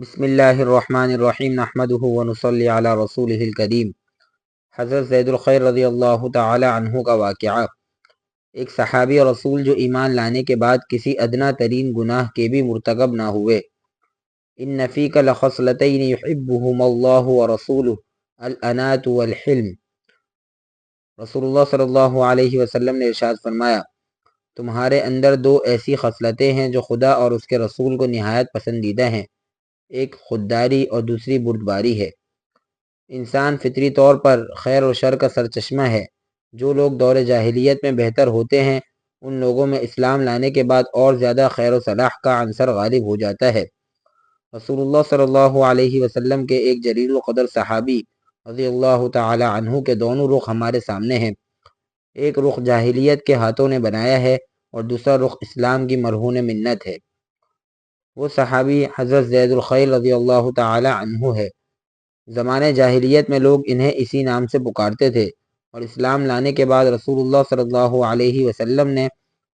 بسم اللہ الرحمن الرحیم نحمده ونصلی علی رسوله الکریم۔ حضرت زید الخیر رضی اللہ تعالی عنہ کا واقعہ۔ ایک صحابی رسول جو ایمان لانے کے بعد کسی ادنا ترین گناہ کے بھی مرتکب نہ ہوئے۔ ان نفیق لخصلتین یحبہم اللہ ورسولہ الانات والحلم۔ رسول اللہ صلی اللہ علیہ وسلم نے ارشاد فرمایا، تمہارے اندر دو ایسی خصلتیں ہیں جو خدا اور اس کے رسول کو نہایت پسندیدہ ہیں۔ ایک خودداری اور دوسری بردباری ہے۔ انسان فطری طور پر خیر و شر کا سرچشمہ ہے۔ جو لوگ دور جاہلیت میں بہتر ہوتے ہیں، ان لوگوں میں اسلام لانے کے بعد اور زیادہ خیر و صلاح کا عنصر غالب ہو جاتا ہے۔ رسول اللہ صلی اللہ علیہ وسلم کے ایک جلیل القدر صحابی رضی اللہ تعالی عنہ کے دونوں رخ ہمارے سامنے ہیں۔ ایک رخ جاہلیت کے ہاتھوں نے بنایا ہے اور دوسرا رخ اسلام کی مرہون منت ہے۔ وہ صحابی حضرت زید الخیل رضی اللہ تعالی عنہ ہے۔ زمانے جاہلیت میں لوگ انہیں اسی نام سے پکارتے تھے اور اسلام لانے کے بعد رسول اللہ صلی اللہ علیہ وسلم نے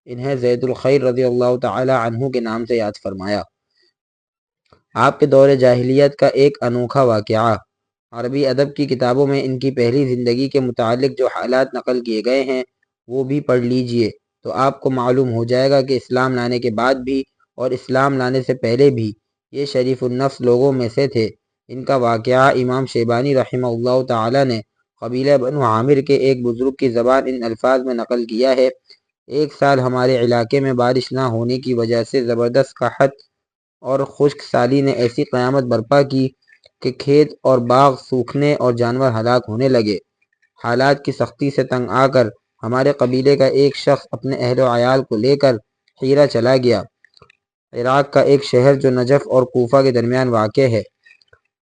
انہیں زید الخیر رضی اللہ تعالی عنہ کے نام سے یاد فرمایا۔ آپ کے دور جاہلیت کا ایک انوکھا واقعہ۔ عربی ادب کی کتابوں میں ان کی پہلی زندگی کے متعلق جو حالات نقل کیے گئے ہیں وہ بھی پڑھ لیجیے تو آپ کو معلوم ہو جائے گا کہ اسلام لانے کے بعد بھی اور اسلام لانے سے پہلے بھی یہ شریف النفس لوگوں میں سے تھے۔ ان کا واقعہ امام شیبانی رحمہ اللہ تعالی نے قبیلہ بنو عامر کے ایک بزرگ کی زبان ان الفاظ میں نقل کیا ہے۔ ایک سال ہمارے علاقے میں بارش نہ ہونے کی وجہ سے زبردست قحط اور خشک سالی نے ایسی قیامت برپا کی کہ کھیت اور باغ سوکھنے اور جانور ہلاک ہونے لگے۔ حالات کی سختی سے تنگ آ کر ہمارے قبیلے کا ایک شخص اپنے اہل و عیال کو لے کر حیرہ چلا گیا۔ عراق کا ایک شہر جو نجف اور کوفہ کے درمیان واقع ہے۔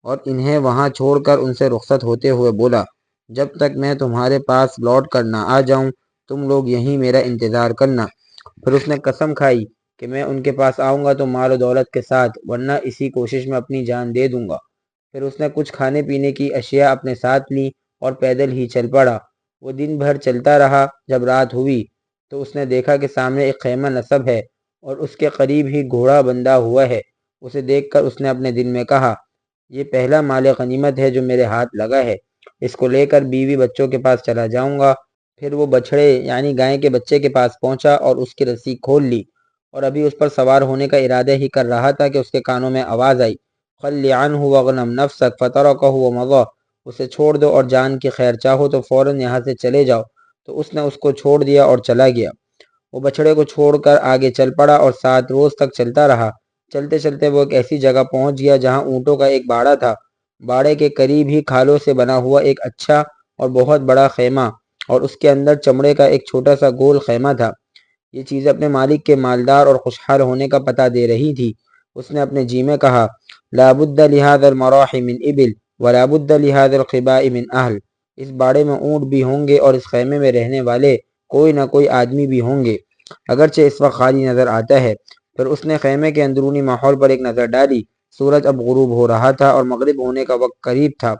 اور انہیں وہاں چھوڑ کر ان سے رخصت ہوتے ہوئے بولا، جب تک میں تمہارے پاس لوٹ کر نہ آ جاؤں، تم لوگ یہیں میرا انتظار کرنا۔ پھر اس نے قسم کھائی کہ میں ان کے پاس آؤں گا تو مال و دولت کے ساتھ، ورنہ اسی کوشش میں اپنی جان دے دوں گا۔ پھر اس نے کچھ کھانے پینے کی اشیاء اپنے ساتھ لی اور پیدل ہی چل پڑا۔ وہ دن بھر چلتا رہا۔ جب رات ہوئی تو اس نے دیکھا کہ سامنے ایک خیمہ نصب ہے۔ اور اس کے قریب ہی گھوڑا بندہ ہوا ہے۔ اسے دیکھ کر اس نے اپنے دل میں کہا، یہ پہلا مال غنیمت ہے جو میرے ہاتھ لگا ہے۔ اس کو لے کر بیوی بچوں کے پاس چلا جاؤں گا۔ پھر وہ بچھڑے یعنی گائے کے بچے کے پاس پہنچا اور اس کی رسی کھول لی۔ اور ابھی اس پر سوار ہونے کا ارادہ ہی کر رہا تھا کہ اس کے کانوں میں آواز آئی۔ خلیان ہوا غنم نفسک فتح کا ہوا مغا اسے چھوڑ دو اور جان کی خیر چاہو تو فوراً یہاں سے چلے جاؤ۔ تو اس نے اس کو چھوڑ دیا اور چلا گیا۔ وہ بچڑے کو چھوڑ کر آگے چل پڑا اور سات روز تک چلتا رہا۔ چلتے چلتے وہ ایک ایسی جگہ پہنچ گیا جہاں اونٹوں کا ایک باڑا تھا۔ باڑے کے قریب ہی کھالوں سے بنا ہوا ایک اچھا اور بہت بڑا خیمہ اور اس کے اندر چمڑے کا ایک چھوٹا سا گول خیمہ تھا۔ یہ چیز اپنے مالک کے مالدار اور خوشحال ہونے کا پتہ دے رہی تھی۔ اس نے اپنے جی میں کہا لابد لہذا المراح من ابل ولابد لہذا القباء من اہل اس باڑے میں اونٹ بھی ہوں گے اور اس خیمے میں رہنے والے کوئی نہ کوئی آدمی بھی ہوں گے۔ اگرچہ اس وقت خالی نظر آتا ہے پھر اس نے خیمے کے اندرونی ماحول پر ایک نظر ڈالی۔ سورج اب غروب ہو رہا تھا اور مغرب ہونے کا وقت قریب تھا،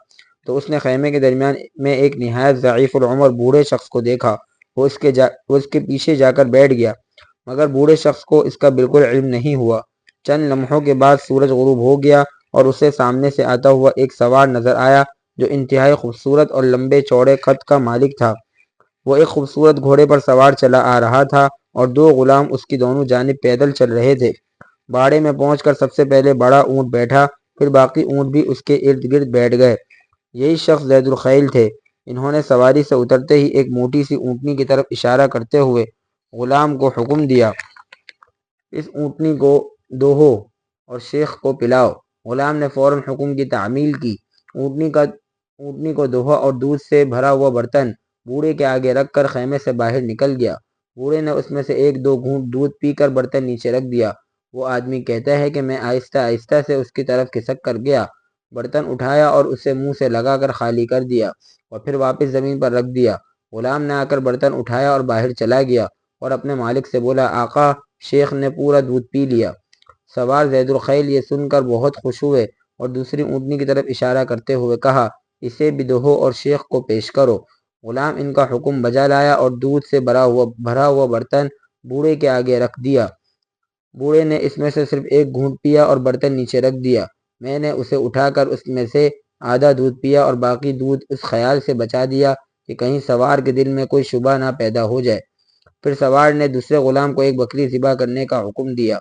تو اس نے خیمے کے درمیان میں ایک نہایت ضعیف العمر بوڑھے شخص کو دیکھا۔ وہ اس کے جا، وہ اس کے پیچھے جا کر بیٹھ گیا، مگر بوڑھے شخص کو اس کا بالکل علم نہیں ہوا۔ چند لمحوں کے بعد سورج غروب ہو گیا اور اسے سامنے سے آتا ہوا ایک سوار نظر آیا، جو انتہائی خوبصورت اور لمبے چوڑے خط کا مالک تھا۔ وہ ایک خوبصورت گھوڑے پر سوار چلا آ رہا تھا اور دو غلام اس کی دونوں جانب پیدل چل رہے تھے۔ باڑے میں پہنچ کر سب سے پہلے بڑا اونٹ بیٹھا، پھر باقی اونٹ بھی اس کے ارد گرد بیٹھ گئے۔ یہی شخص زید الخیل تھے۔ انہوں نے سواری سے اترتے ہی ایک موٹی سی اونٹنی کی طرف اشارہ کرتے ہوئے غلام کو حکم دیا، اس اونٹنی کو دوہو اور شیخ کو پلاؤ۔ غلام نے فوراً حکم کی تعمیل کی۔ اونٹنی کا، اونٹنی کو دوہا اور دودھ سے بھرا ہوا برتن بوڑھے کے آگے رکھ کر خیمے سے باہر نکل گیا۔ بوڑھے نے اس میں سے ایک دو گھونٹ دودھ پی کر برتن نیچے رکھ دیا۔ وہ آدمی کہتا ہے کہ میں آہستہ آہستہ سے اس کی طرف کھسک کر گیا۔ برتن اٹھایا اور اسے منہ سے لگا کر خالی کر دیا اور پھر واپس زمین پر رکھ دیا۔ غلام نے آ کر برتن اٹھایا اور باہر چلا گیا اور اپنے مالک سے بولا، آقا، شیخ نے پورا دودھ پی لیا۔ سوار زید الخیل یہ سن کر بہت خوش ہوئے اور دوسری اونٹنی کی طرف اشارہ کرتے ہوئے کہا، اسے بھی دوہو اور شیخ کو پیش کرو۔ غلام ان کا حکم بجا لایا اور دودھ سے بھرا ہوا بھرا ہوا برتن بوڑھے کے آگے رکھ دیا۔ بوڑھے نے اس میں سے صرف ایک گھونٹ پیا اور برتن نیچے رکھ دیا۔ میں نے اسے اٹھا کر اس میں سے آدھا دودھ پیا اور باقی دودھ اس خیال سے بچا دیا کہ کہیں سوار کے دل میں کوئی شبہ نہ پیدا ہو جائے۔ پھر سوار نے دوسرے غلام کو ایک بکری ذبح کرنے کا حکم دیا۔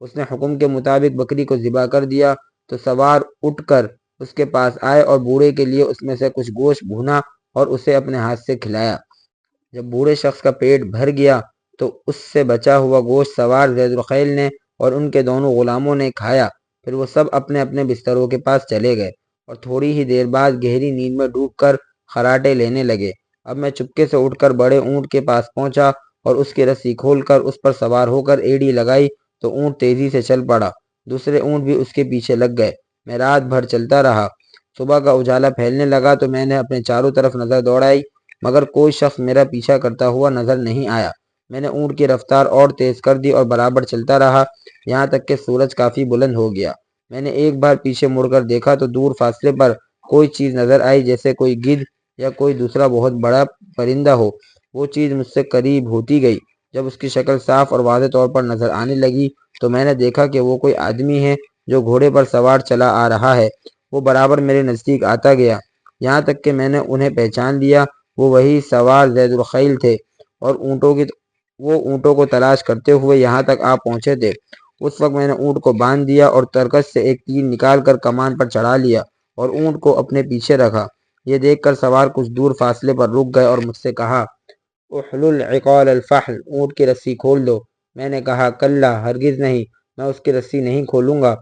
اس نے حکم کے مطابق بکری کو ذبح کر دیا۔ تو سوار اٹھ کر اس کے پاس آئے اور بوڑھے کے لیے اس میں سے کچھ گوشت بھونا اور اسے اپنے ہاتھ سے کھلایا۔ جب بوڑھے شخص کا پیٹ بھر گیا تو اس سے بچا ہوا گوشت سوار زید الخیل نے اور ان کے دونوں غلاموں نے کھایا۔ پھر وہ سب اپنے اپنے بستروں کے پاس چلے گئے اور تھوڑی ہی دیر بعد گہری نیند میں ڈوب کر خراٹے لینے لگے۔ اب میں چپکے سے اٹھ کر بڑے اونٹ کے پاس پہنچا اور اس کی رسی کھول کر اس پر سوار ہو کر ایڑی لگائی تو اونٹ تیزی سے چل پڑا۔ دوسرے اونٹ بھی اس کے پیچھے لگ گئے۔ میں رات بھر چلتا رہا۔ صبح کا اجالا پھیلنے لگا تو میں نے اپنے چاروں طرف نظر دوڑائی، مگر کوئی شخص میرا پیچھا کرتا ہوا نظر نہیں آیا۔ میں نے اونٹ کی رفتار اور تیز کر دی اور برابر چلتا رہا۔ یہاں تک کہ سورج کافی بلند ہو گیا۔ میں نے ایک بار پیچھے مڑ کر دیکھا تو دور فاصلے پر کوئی چیز نظر آئی جیسے کوئی گدھ یا کوئی دوسرا بہت بڑا پرندہ ہو۔ وہ چیز مجھ سے قریب ہوتی گئی۔ جب اس کی شکل صاف اور واضح طور پر نظر آنے لگی تو میں نے دیکھا کہ وہ کوئی آدمی ہے جو گھوڑے پر سوار چلا آ رہا ہے۔ وہ برابر میرے نزدیک آتا گیا۔ یہاں تک کہ میں نے انہیں پہچان لیا، وہ وہی سوار زید الخیل تھے۔ اور اونٹوں کی وہ اونٹوں کو تلاش کرتے ہوئے یہاں تک آ پہنچے تھے۔ اس وقت میں نے اونٹ کو باندھ دیا اور ترکش سے ایک تیر نکال کر کمان پر چڑھا لیا اور اونٹ کو اپنے پیچھے رکھا۔ یہ دیکھ کر سوار کچھ دور فاصلے پر رک گئے اور مجھ سے کہا، احلل عقال الفحل، اونٹ کی رسی کھول دو۔ میں نے کہا، کلّا، ہرگز نہیں، میں اس کی رسی نہیں کھولوں گا۔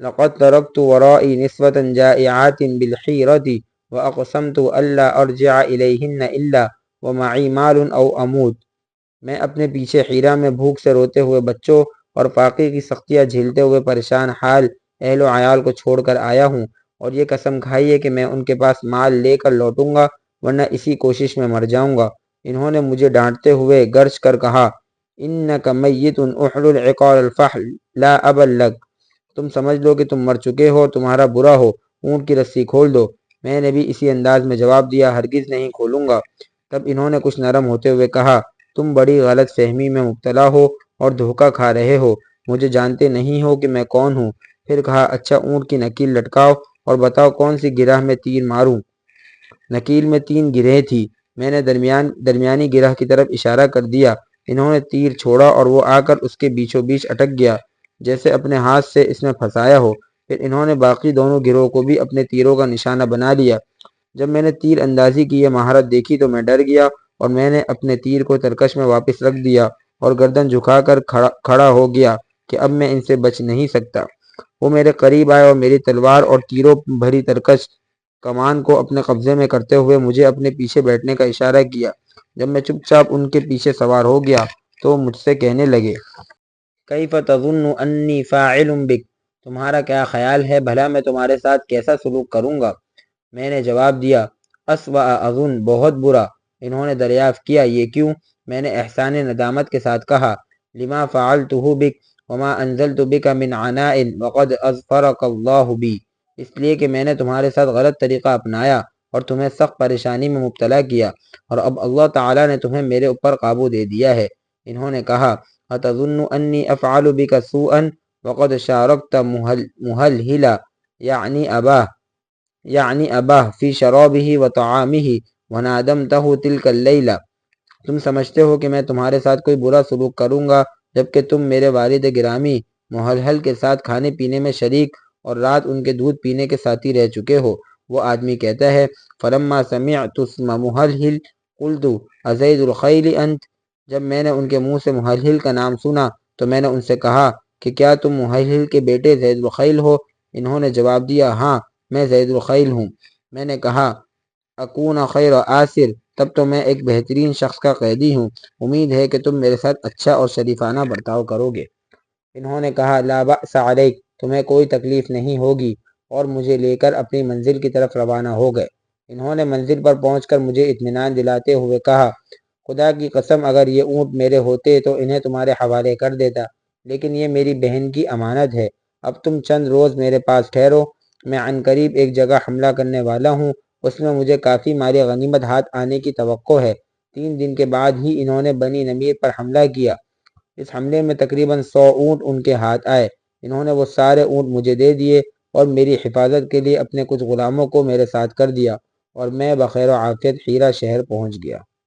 لقد ترکت ورائی نسوة جائعات بالحیرت واقسمت الا ارجع الیہن الا ومعی مال او امود میں اپنے پیچھے حیرہ میں بھوک سے روتے ہوئے بچوں اور فاقے کی سختیاں جھیلتے ہوئے پریشان حال اہل و عیال کو چھوڑ کر آیا ہوں اور یہ قسم کھائی ہے کہ میں ان کے پاس مال لے کر لوٹوں گا ورنہ اسی کوشش میں مر جاؤں گا۔ انہوں نے مجھے ڈانٹتے ہوئے گرج کر کہا انک میت احلل عقال الفحل، لا ابل لگ تم سمجھ لو کہ تم مر چکے ہو، تمہارا برا ہو، اونٹ کی رسی کھول دو۔ میں نے بھی اسی انداز میں جواب دیا، ہرگز نہیں کھولوں گا۔ تب انہوں نے کچھ نرم ہوتے ہوئے کہا، تم بڑی غلط فہمی میں مبتلا ہو اور دھوکہ کھا رہے ہو۔ مجھے جانتے نہیں ہو کہ میں کون ہوں۔ پھر کہا اچھا اونٹ کی نکیل لٹکاؤ اور بتاؤ کون سی گرہ میں تیر ماروں۔ نکیل میں تین گرہیں تھی میں نے درمیان، درمیانی گرہ کی طرف اشارہ کر دیا۔ انہوں نے تیر چھوڑا اور وہ آ کر اس کے بیچوں بیچ اٹک گیا۔ جیسے اپنے ہاتھ سے اس میں پھنسایا ہو، پھر انہوں نے باقی دونوں گروہ کو بھی اپنے تیروں کا نشانہ بنا لیا۔ جب میں نے تیر اندازی کی، یہ مہارت دیکھی تو میں ڈر گیا اور میں نے اپنے تیر کو ترکش میں واپس رکھ دیا اور گردن جھکا کر کھڑا ہو گیا کہ اب میں ان سے بچ نہیں سکتا۔ وہ میرے قریب آئے اور میری تلوار اور تیروں بھری ترکش کمان کو اپنے قبضے میں کرتے ہوئے مجھے اپنے پیچھے بیٹھنے کا اشارہ کیا۔ جب میں چپ چاپ ان کے پیچھے سوار ہو گیا تو مجھ سے کہنے لگے کیف تظن انی فاعل بک؟ تمہارا کیا خیال ہے؟ بھلا میں تمہارے ساتھ کیسا سلوک کروں گا؟ میں نے جواب دیا اسوا اظن، بہت برا۔ انہوں نے دریافت کیا، یہ کیوں؟ میں نے احسان ندامت کے ساتھ کہا، لما فعلته بک وما انزلت بک من عناء وقد اظفرك اللہ بی۔ اس لیے کہ میں نے تمہارے ساتھ غلط طریقہ اپنایا اور تمہیں سخت پریشانی میں مبتلا کیا، اور اب اللہ تعالیٰ نے تمہیں میرے اوپر قابو دے دیا ہے۔ انہوں نے کہا اتظن انی افعل بک سوءا؟ وقد شارکت محلحلا یعنی اباہ یعنی اباہ فی شرابه وطعامه، ونادمته تلك اللیلہ تم سمجھتے ہو کہ میں تمہارے ساتھ کوئی برا سلوک کروں گا، جبکہ تم میرے والد گرامی محلحل کے ساتھ کھانے پینے میں شریک، اور رات ان کے دودھ پینے کے ساتھی رہ چکے ہو۔ وہ آدمی کہتا ہے، فلما سمعت اسم محلحل قلت ازید الخیل انت جب میں نے ان کے منہ سے محلحل کا نام سنا تو میں نے ان سے کہا کہ کیا تم محلحل کے بیٹے زید الخیل ہو؟ انہوں نے جواب دیا ہاں میں زید الخیل ہوں۔ میں نے کہا، اکون خیر آصر تب تو میں ایک بہترین شخص کا قیدی ہوں۔ امید ہے کہ تم میرے ساتھ اچھا اور شریفانہ برتاؤ کرو گے۔ انہوں نے کہا، لا بأس علیک، تمہیں کوئی تکلیف نہیں ہوگی اور مجھے لے کر اپنی منزل کی طرف روانہ ہو گئے۔ انہوں نے منزل پر پہنچ کر مجھے اطمینان دلاتے ہوئے کہا خدا کی قسم اگر یہ اونٹ میرے ہوتے تو انہیں تمہارے حوالے کر دیتا، لیکن یہ میری بہن کی امانت ہے۔ اب تم چند روز میرے پاس ٹھہرو، میں عن قریب ایک جگہ حملہ کرنے والا ہوں۔ اس میں مجھے کافی مالی غنیمت ہاتھ آنے کی توقع ہے۔ تین دن کے بعد ہی انہوں نے بنی نمیر پر حملہ کیا۔ اس حملے میں تقریباً سو اونٹ ان کے ہاتھ آئے۔ انہوں نے وہ سارے اونٹ مجھے دے دیے اور میری حفاظت کے لیے اپنے کچھ غلاموں کو میرے ساتھ کر دیا اور میں بخیر و عافیت حیرہ شہر پہنچ گیا۔